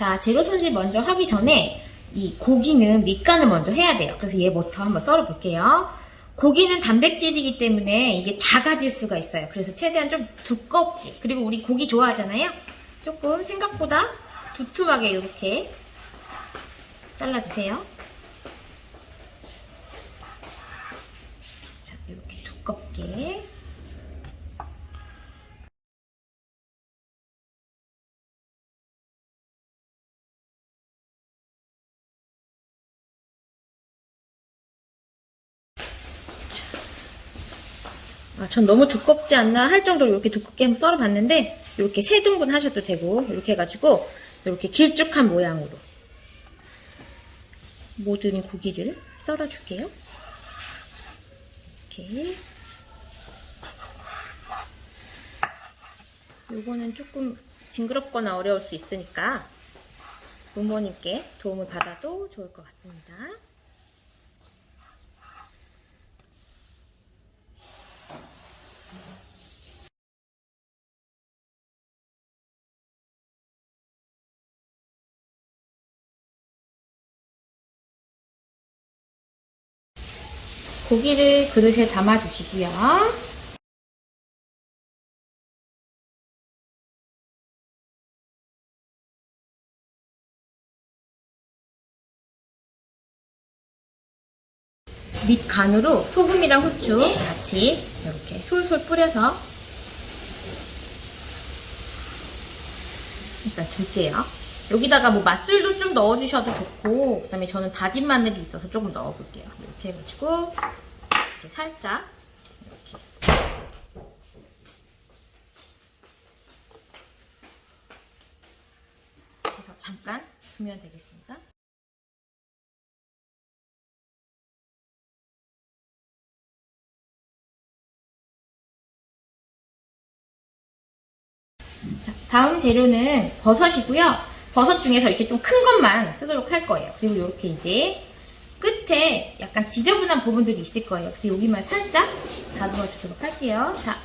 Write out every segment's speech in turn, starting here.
자, 재료 손질 먼저 하기 전에 이 고기는 밑간을 먼저 해야 돼요. 그래서 얘부터 한번 썰어 볼게요. 고기는 단백질이기 때문에 이게 작아질 수가 있어요. 그래서 최대한 좀 두껍게. 그리고 우리 고기 좋아하잖아요. 조금 생각보다 두툼하게 이렇게 잘라주세요. 자, 이렇게 두껍게. 아, 전 너무 두껍지 않나 할 정도로 이렇게 두껍게 한번 썰어봤는데 이렇게 세 등분 하셔도 되고 이렇게 해가지고 이렇게 길쭉한 모양으로 모든 고기를 썰어줄게요. 이렇게 요거는 조금 징그럽거나 어려울 수 있으니까 부모님께 도움을 받아도 좋을 것 같습니다. 고기를 그릇에 담아 주시고요. 밑 간으로 소금이랑 후추 같이 이렇게 솔솔 뿌려서 일단 줄게요. 여기다가 뭐 맛술도 좀 넣어주셔도 좋고 그다음에 저는 다진 마늘이 있어서 조금 넣어볼게요. 이렇게 해가지고 이렇게 살짝 이렇게 그래서 잠깐 두면 되겠습니다. 자, 다음 재료는 버섯이고요. 버섯 중에서 이렇게 좀 큰 것만 쓰도록 할 거예요. 그리고 이렇게 이제 끝에 약간 지저분한 부분들이 있을 거예요. 그래서 여기만 살짝 다듬어 주도록 할게요. 자,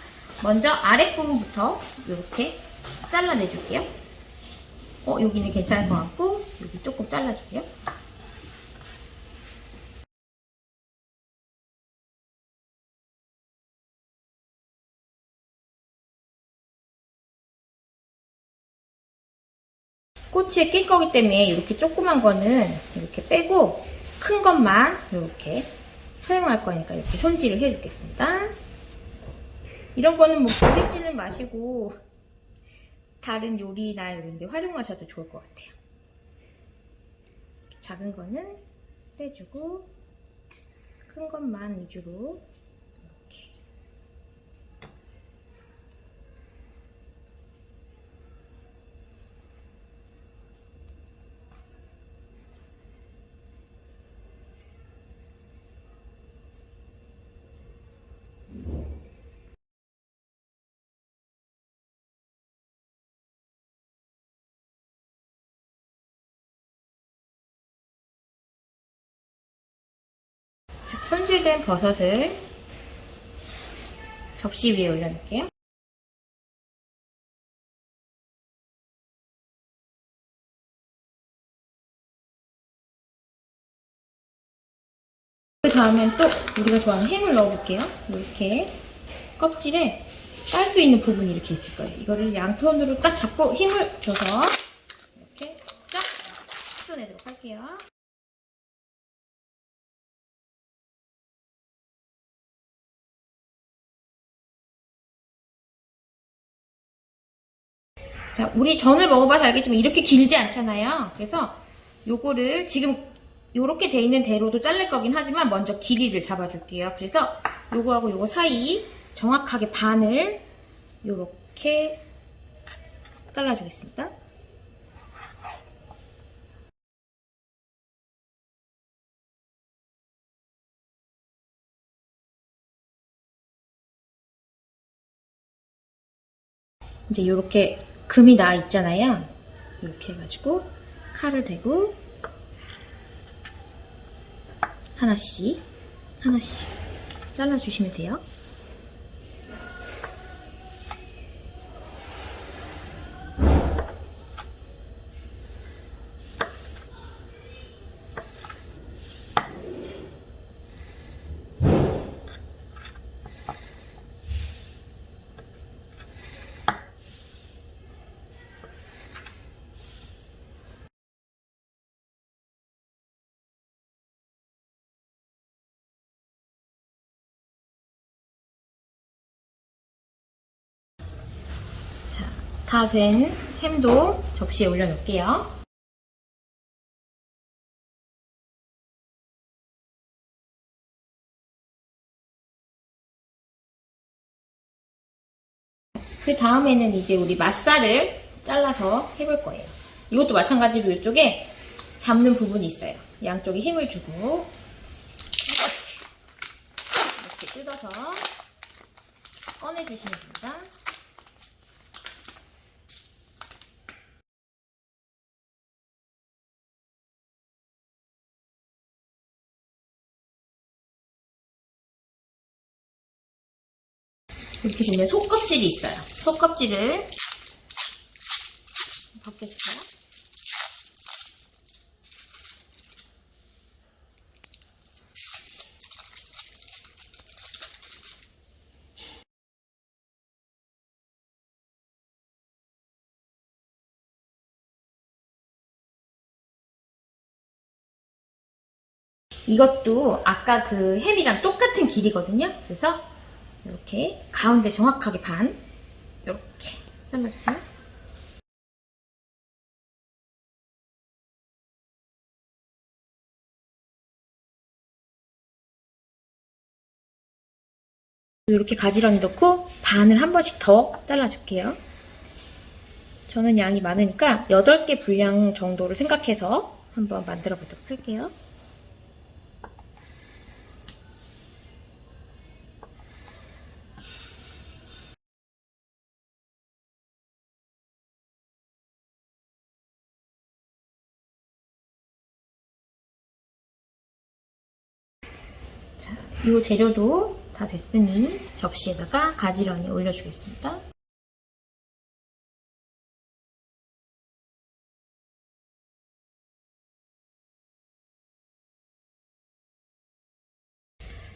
먼저 아랫부분부터 이렇게 잘라내 줄게요. 어, 여기는 괜찮을 것 같고, 여기 조금 잘라줄게요. 꼬치에 낄 거기 때문에 이렇게 조그만 거는 이렇게 빼고 큰 것만 이렇게 사용할 거니까 이렇게 손질을 해주겠습니다. 이런 거는 뭐 버리지는 마시고 다른 요리나 이런 데 활용하셔도 좋을 것 같아요. 작은 거는 떼주고 큰 것만 위주로 손질된 버섯을 접시 위에 올려놓을게요. 그 다음엔 또 우리가 좋아하는 햄을 넣어볼게요. 이렇게 껍질에 깔수 있는 부분이 이렇게 있을 거예요. 이거를 양손으로 딱 잡고 힘을 줘서 이렇게 쫙 뜯어내도록 할게요. 자, 우리 전을 먹어봐서 알겠지만 이렇게 길지 않잖아요. 그래서 요거를 지금 요렇게 돼 있는 대로도 자를 거긴 하지만 먼저 길이를 잡아줄게요. 그래서 요거하고 요거 사이 정확하게 반을 요렇게 잘라주겠습니다. 이제 이렇게 금이 나 있잖아요. 이렇게 해가지고 칼을 대고 하나씩 하나씩 잘라주시면 돼요. 다 된 햄도 접시에 올려놓을게요. 그 다음에는 이제 우리 맛살을 잘라서 해볼 거예요. 이것도 마찬가지로 이쪽에 잡는 부분이 있어요. 양쪽에 힘을 주고 이렇게 뜯어서 꺼내주시면 됩니다. 이렇게 보면 속껍질이 있어요. 속껍질을 벗겨주세요. 이것도 아까 그 햄이랑 똑같은 길이거든요. 그래서 이렇게 가운데 정확하게 반 이렇게 잘라주세요. 이렇게 가지런히 넣고 반을 한 번씩 더 잘라줄게요. 저는 양이 많으니까 8개 분량 정도를 생각해서 한번 만들어 보도록 할게요. 이 재료도 다 됐으니 접시에다가 가지런히 올려주겠습니다.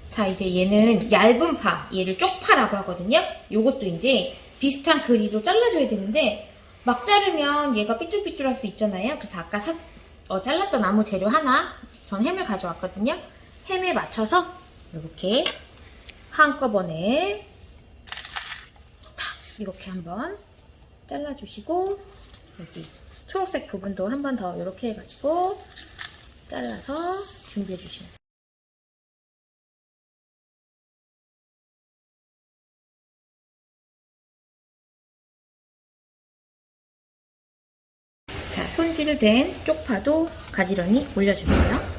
자, 이제 얘는 얇은 파, 얘를 쪽파라고 하거든요. 요것도 이제 비슷한 그리로 잘라줘야 되는데, 막 자르면 얘가 삐뚤삐뚤할 수 있잖아요. 그래서 아까 사- 어, 잘랐던 나무 재료 하나, 전 햄을 가져왔거든요. 햄에 맞춰서 이렇게 한꺼번에 탁 이렇게 한번 잘라주시고, 여기 초록색 부분도 한 번 더 이렇게 해가지고 잘라서 준비해 주시면 돼요. 자, 손질된 쪽파도 가지런히 올려주세요.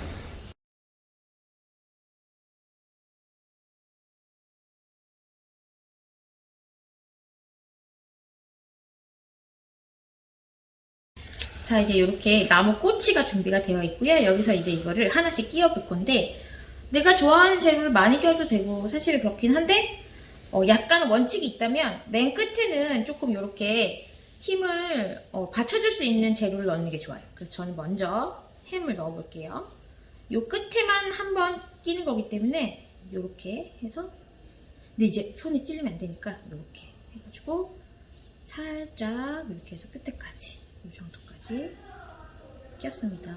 자, 이제 이렇게 나무 꼬치가 준비가 되어 있고요. 여기서 이제 이거를 하나씩 끼워 볼 건데, 내가 좋아하는 재료를 많이 끼워도 되고, 사실 그렇긴 한데, 어, 약간 원칙이 있다면, 맨 끝에는 조금 이렇게 힘을 어, 받쳐줄 수 있는 재료를 넣는 게 좋아요. 그래서 저는 먼저 햄을 넣어 볼게요. 요 끝에만 한번 끼는 거기 때문에, 이렇게 해서, 근데 이제 손이 찔리면 안 되니까, 이렇게 해가지고, 살짝 이렇게 해서 끝에까지, 이 정도까지 끼웠습니다.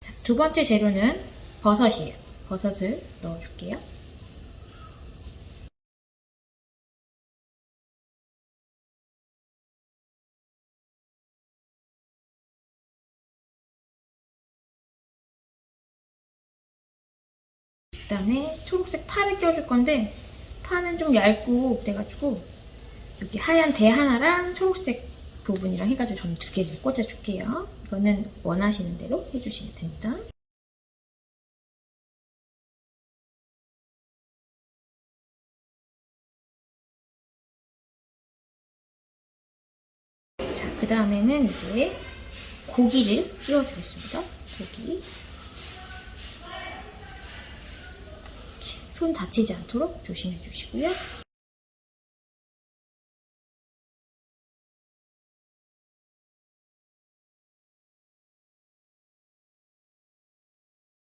자, 두 번째 재료는 버섯이에요. 버섯을 넣어줄게요. 그다음에 초록색 파를 껴줄 건데 파는 좀 얇고 그래가지고 여기 하얀 대 하나랑 초록색 부분이랑 해가지고 저는 두 개를 꽂아줄게요. 이거는 원하시는 대로 해주시면 됩니다. 자, 그 다음에는 이제 고기를 끼워주겠습니다. 고기. 이렇게 손 다치지 않도록 조심해 주시고요.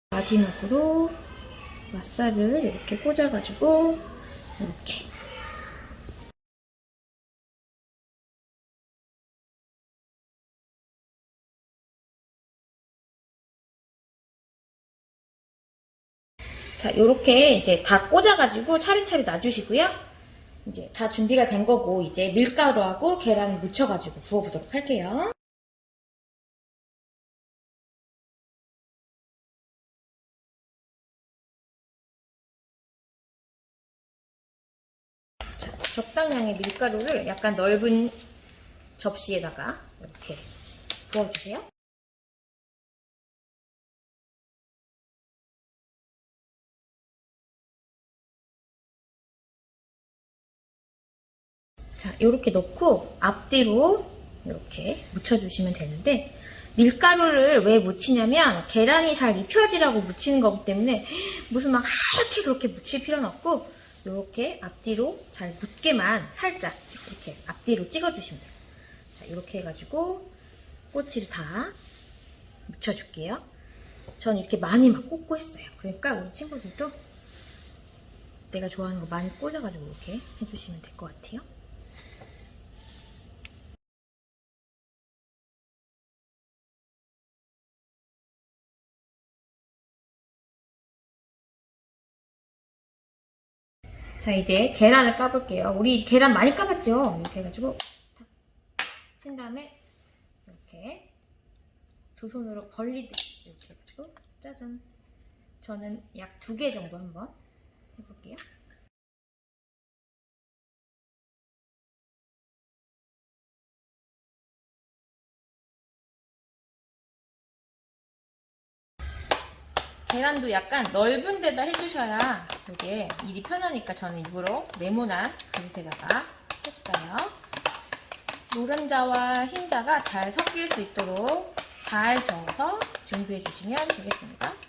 마지막으로 맛살을 이렇게 꽂아가지고 이렇게 자, 요렇게 이제 다 꽂아가지고 차례차례 놔주시고요. 이제 다 준비가 된 거고, 이제 밀가루하고 계란 묻혀가지고 구워보도록 할게요. 자, 적당량의 밀가루를 약간 넓은 접시에다가 이렇게 부어주세요. 자, 이렇게 넣고 앞뒤로 이렇게 묻혀주시면 되는데 밀가루를 왜 묻히냐면 계란이 잘 입혀지라고 묻히는 거기 때문에 무슨 막 하얗게 그렇게 묻힐 필요는 없고 이렇게 앞뒤로 잘 묻게만 살짝 이렇게 앞뒤로 찍어주시면 돼요. 자, 이렇게 해가지고 꼬치를 다 묻혀줄게요. 전 이렇게 많이 막 꽂고 했어요. 그러니까 우리 친구들도 내가 좋아하는 거 많이 꽂아가지고 이렇게 해주시면 될 것 같아요. 자, 이제 계란을 까볼게요. 우리 계란 많이 까봤죠? 이렇게 해가지고, 탁, 친 다음에, 이렇게, 두 손으로 벌리듯이, 이렇게 해가지고, 짜잔. 저는 약 두 개 정도 한번 해볼게요. 계란도 약간 넓은 데다 해주셔야 이게 일이 편하니까 저는 일부러 네모난 그릇에다가 했어요. 노른자와 흰자가 잘 섞일 수 있도록 잘 저어서 준비해 주시면 되겠습니다.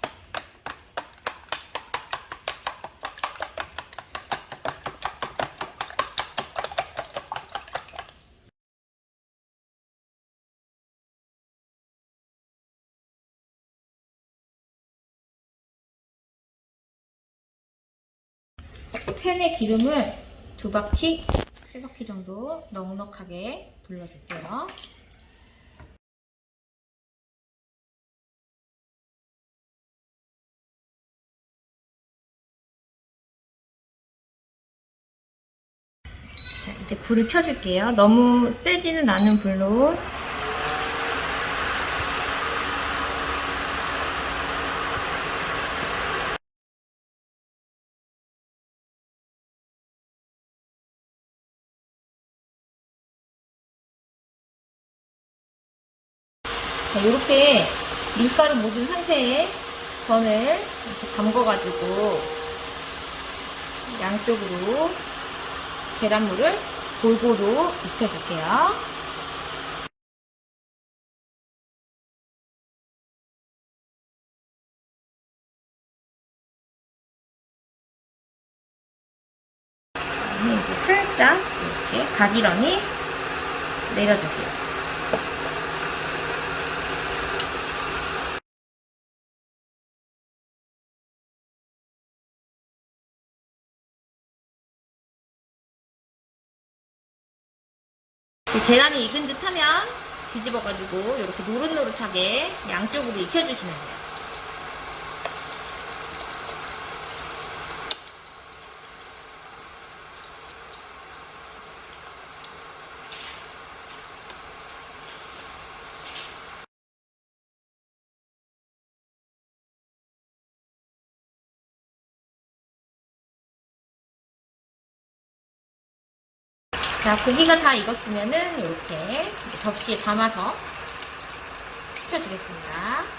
팬에 기름을 두 바퀴, 세 바퀴 정도 넉넉하게 불려줄게요. 자, 이제 불을 켜줄게요. 너무 세지는 않은 불로 자, 이렇게 밀가루 묻은 상태에 전을 이렇게 담궈가지고 양쪽으로 계란물을 골고루. 그다음에 이제 살짝 이렇게 가지런히 내려주세요. 계란이 익은 듯 하면 뒤집어가지고 이렇게 노릇노릇하게 양쪽으로 익혀주시면 돼요. 자, 고기가 다 익었으면은 이렇게 접시에 담아서 식혀주겠습니다.